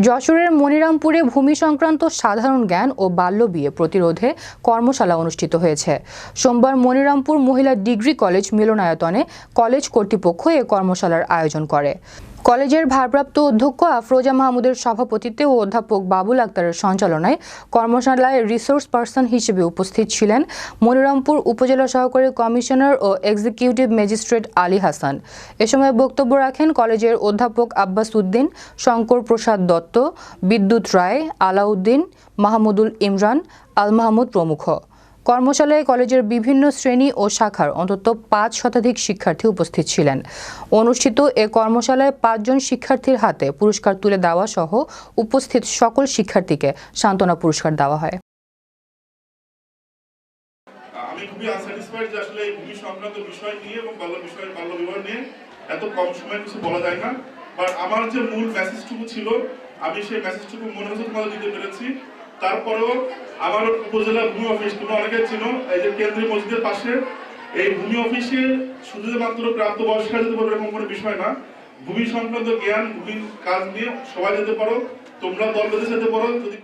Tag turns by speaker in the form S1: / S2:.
S1: যশোরের মনিরামপুরে ভূমি সংক্রান্ত সাধারণ জ্ঞান ও বাল্য বিয়ে প্রতিরোধে কর্মশালা অনুষ্ঠিত হয়েছে। সোমবার মনিরামপুর মহিলা ডিগ্রি কলেজ মিলনায়তনে কলেজ কর্তৃপক্ষ এ কর্মশালার আয়োজন করে। কলেজের ভারপ্রাপ্ত অধ্যক্ষ আফরোজা মাহমুদের সভাপতিত্বে ও অধ্যাপক বাবুল আক্তারের সঞ্চালনায় কর্মশালায় রিসোর্স পার্সন হিসেবে উপস্থিত ছিলেন মনিরামপুর উপজেলা সহকারী কমিশনার ও এক্সিকিউটিভ ম্যাজিস্ট্রেট আলী হাসান। এ সময় বক্তব্য রাখেন কলেজের অধ্যাপক আব্বাস উদ্দিন, শঙ্কর প্রসাদ দত্ত, বিদ্যুৎ রায়, আলাউদ্দিন, মাহমুদুল ইমরান, আল মাহমুদ প্রমুখ। কর্মশালায় কলেজের বিভিন্ন শ্রেণি ও শাখার অন্তত পাঁচ শতাধিক শিক্ষার্থী উপস্থিত ছিলেন। অনুষ্ঠিত এ কর্মশালায় পাঁচজন শিক্ষার্থীর হাতে পুরস্কার তুলে দেওয়া সহ উপস্থিত সকল শিক্ষার্থীকে সান্ত্বনা পুরস্কার দেওয়া হয়।
S2: এত কম সময়ে কিছু বলা যায় না। বাট আমার যে মূল মেসেজটুকু ছিল, আমি সেই মেসেজটুকু মনে হচ্ছে তোমাদের দিতে পেরেছি। তারপরেও আমার উপজেলা ভূমি অফিস, তোমরা অনেকে ছিল এই যে কেন্দ্রীয় মসজিদের পাশে, এই ভূমি অফিসে শুধু মাত্র প্রাপ্তবয়স্করা যেতে পারবে এরকম কোনো বিষয় না। ভূমি সংক্রান্ত জ্ঞান, ভূমির কাজ নিয়ে সবাই যেতে পারো, তোমরা দল বেঁধে যেতে পারো, যদি